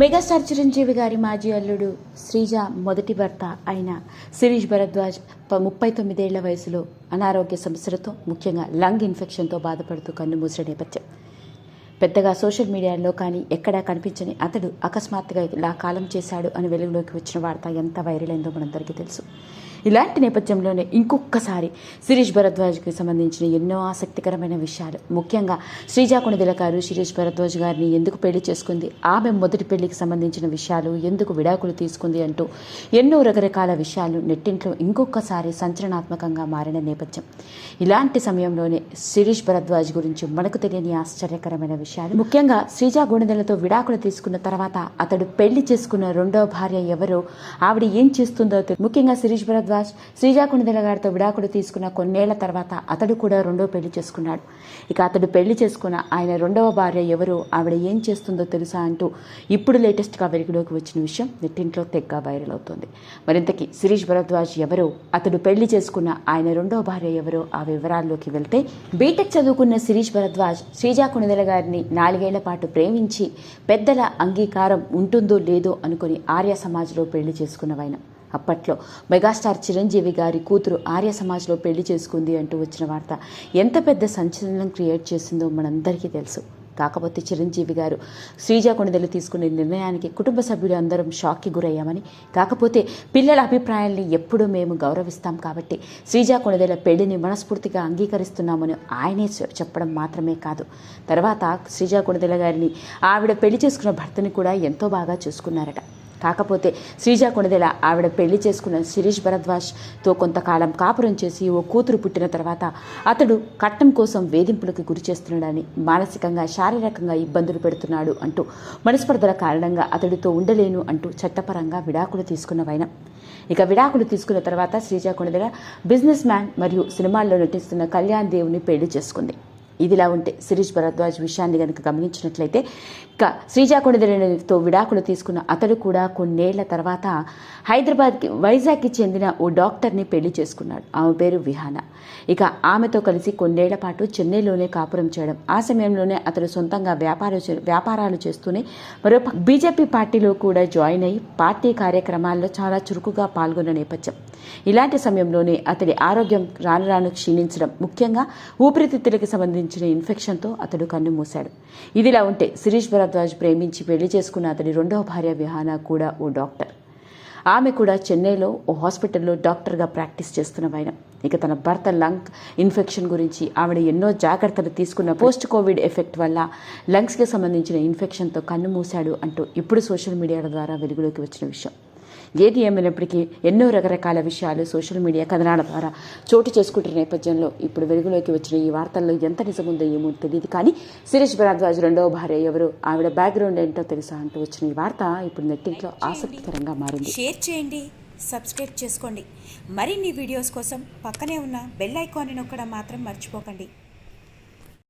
Megastar Chiranjeevi గారి మాజీ అల్లుడు శ్రీజ మొదటి భర్త అయిన శిరీష్ భరద్వాజ్ ముప్పై తొమ్మిదేళ్ళ వయసులో అనారోగ్య సమస్యలతో ముఖ్యంగా లంగ్ ఇన్ఫెక్షన్తో బాధపడుతూ కన్ను మూసిన నేపథ్యం. పెద్దగా సోషల్ మీడియాలో కానీ ఎక్కడా కనిపించని అతడు అకస్మాత్తుగా ఇలా కాలం చేశాడు అని వెలుగులోకి వచ్చిన వార్త ఎంత వైరల్ అయిందో మనందరికీ తెలుసు. ఇలాంటి నేపథ్యంలోనే ఇంకొకసారి శిరీష్ భరద్వాజ్కి సంబంధించిన ఎన్నో ఆసక్తికరమైన విషయాలు. ముఖ్యంగా శ్రీజా గారు శిరీష్ భరద్వాజ్ గారిని ఎందుకు పెళ్ళి చేసుకుంది? ఆమె మొదటి పెళ్ళికి సంబంధించిన విషయాలు ఎందుకు విడాకులు తీసుకుంది అంటూ ఎన్నో రకరకాల విషయాలు నెట్టింట్లో ఇంకొకసారి సంచలనాత్మకంగా మారిన నేపథ్యం. ఇలాంటి సమయంలోనే శిరీష్ భరద్వాజ్ గురించి మనకు తెలియని ఆశ్చర్యకరమైన చేశాడు. ముఖ్యంగా శ్రీజా గుణదలతో విడాకులు తీసుకున్న తర్వాత అతడు పెళ్ళి చేసుకున్న రెండో భార్య ఎవరో ఆవిడ ఏం చేస్తుందో ముఖ్యంగా శిరీష్ భరద్వాజ్ శ్రీజ గుణదల గారితో విడాకులు తీసుకున్న కొన్నేళ్ళ తర్వాత అతడు కూడా రెండో పెళ్ళి చేసుకున్నాడు. ఇక అతడు పెళ్ళి చేసుకున్న ఆయన రెండవ భార్య ఎవరో ఆవిడ ఏం చేస్తుందో తెలుసా అంటూ ఇప్పుడు లేటెస్ట్గా వెలుగులోకి వచ్చిన విషయం నెట్టింట్లో తెగ్గ వైరల్ అవుతుంది. మరింతకి శిరీష్ భరద్వాజ్ ఎవరో అతడు పెళ్ళి చేసుకున్న ఆయన రెండో భార్య ఎవరో ఆ వివరాల్లోకి వెళ్తే బీటెక్ చదువుకున్న శిరీష్ భరద్వాజ్ శ్రీజా కుణదెల గారిని నాలుగేళ్ళ పాటు ప్రేమించి పెద్దల అంగీకారం ఉంటుందో లేదో అనుకుని ఆర్య సమాజ్లో పెళ్ళి చేసుకున్నవైన అప్పట్లో మెగాస్టార్ చిరంజీవి గారి కూతురు ఆర్య సమాజ్లో పెళ్ళి చేసుకుంది అంటూ వచ్చిన వార్త ఎంత పెద్ద సంచలనం క్రియేట్ చేసిందో మనందరికీ తెలుసు. కాకపోతే చిరంజీవి గారు శ్రీజా కొణిదెలు తీసుకునే నిర్ణయానికి కుటుంబ సభ్యులు అందరం షాక్కి గురయ్యామని. కాకపోతే పిల్లల అభిప్రాయాల్ని ఎప్పుడూ మేము గౌరవిస్తాం కాబట్టి శ్రీజా కొణిదెల పెళ్ళిని మనస్ఫూర్తిగా అంగీకరిస్తున్నామని ఆయనే చెప్పడం మాత్రమే కాదు. తర్వాత శ్రీజా కొణిదెల గారిని ఆవిడ పెళ్ళి చేసుకున్న భర్తని కూడా ఎంతో బాగా చూసుకున్నారట. కాకపోతే శ్రీజా కొణిదెల ఆవిడ పెళ్ళి చేసుకున్న శిరీష్ భరద్వాజ్తో కొంతకాలం కాపురం చేసి ఓ కూతురు పుట్టిన తర్వాత అతడు కట్నం కోసం వేధింపులకు గురి చేస్తున్నాడని మానసికంగా శారీరకంగా ఇబ్బందులు పెడుతున్నాడు అంటూ మనస్పర్ధల కారణంగా అతడితో ఉండలేను అంటూ చట్టపరంగా విడాకులు తీసుకున్న వైన. ఇక విడాకులు తీసుకున్న తర్వాత శ్రీజా కొణిదెల బిజినెస్ మ్యాన్ మరియు సినిమాల్లో నటిస్తున్న కళ్యాణ్ దేవుని పెళ్ళి చేసుకుంది. ఇదిలా ఉంటే శిరీష్ భరద్వాజ్ విషయాన్ని కనుక గమనించినట్లయితే ఇక శ్రీజా విడాకులు తీసుకున్న అతడు కూడా కొన్నేళ్ళ తర్వాత హైదరాబాద్కి వైజాగ్కి చెందిన ఓ డాక్టర్ని పెళ్ళి చేసుకున్నాడు. ఆమె పేరు విహాన. ఇక ఆమెతో కలిసి కొన్నేళ్ళ పాటు చెన్నైలోనే కాపురం చేయడం. ఆ సమయంలోనే అతడు సొంతంగా వ్యాపార వ్యాపారాలు చేస్తూనే మరో బీజేపీ పార్టీలో కూడా జాయిన్ అయ్యి పార్టీ కార్యక్రమాల్లో చాలా చురుకుగా పాల్గొన్న నేపథ్యం. ఇలాంటి సమయంలోనే అతడి ఆరోగ్యం రాను రాను క్షీణించడం. ముఖ్యంగా ఊపిరితిత్తులకు సంబంధించి సంబంధించిన ఇన్ఫెక్షన్తో అతడు కన్ను మూశాడు. ఇదిలా ఉంటే శిరీష్ భరద్వాజ్ ప్రేమించి పెళ్ళి చేసుకున్న అతడి రెండవ భార్య విహాన కూడా ఓ డాక్టర్. ఆమె కూడా చెన్నైలో ఓ హాస్పిటల్లో డాక్టర్గా ప్రాక్టీస్ చేస్తున్న చేస్తున్నవాయన ఇక తన భర్త లంగ్ ఇన్ఫెక్షన్ గురించి ఆవిడ ఎన్నో జాగ్రత్తలు తీసుకున్న పోస్ట్ కోవిడ్ ఎఫెక్ట్ వల్ల లంగ్స్కి సంబంధించిన ఇన్ఫెక్షన్తో కన్ను మూశాడు అంటూ ఇప్పుడు సోషల్ మీడియాల ద్వారా వెలుగులోకి వచ్చిన విషయం. ఏది ఏమైనప్పటికీ ఎన్నో రకరకాల విషయాలు సోషల్ మీడియా కథనాల ద్వారా చోటు చేసుకుంటున్న నేపథ్యంలో ఇప్పుడు వెలుగులోకి వచ్చిన ఈ వార్తల్లో ఎంత నిజముందో ఏమో తెలియదు కానీ శిరీష్ భరద్వాజ్ రెండవ భార్య ఎవరు? ఆవిడ బ్యాక్గ్రౌండ్ ఏంటో తెలుసా అంటూ వచ్చిన ఈ వార్త ఇప్పుడు నెట్టింట్లో ఆసక్తికరంగా మారింది. షేర్ చేయండి. సబ్స్క్రైబ్ చేసుకోండి. మరిన్ని వీడియోస్ కోసం పక్కనే ఉన్న బెల్ ఐకాన్ని నొక్కడం మాత్రం మర్చిపోకండి.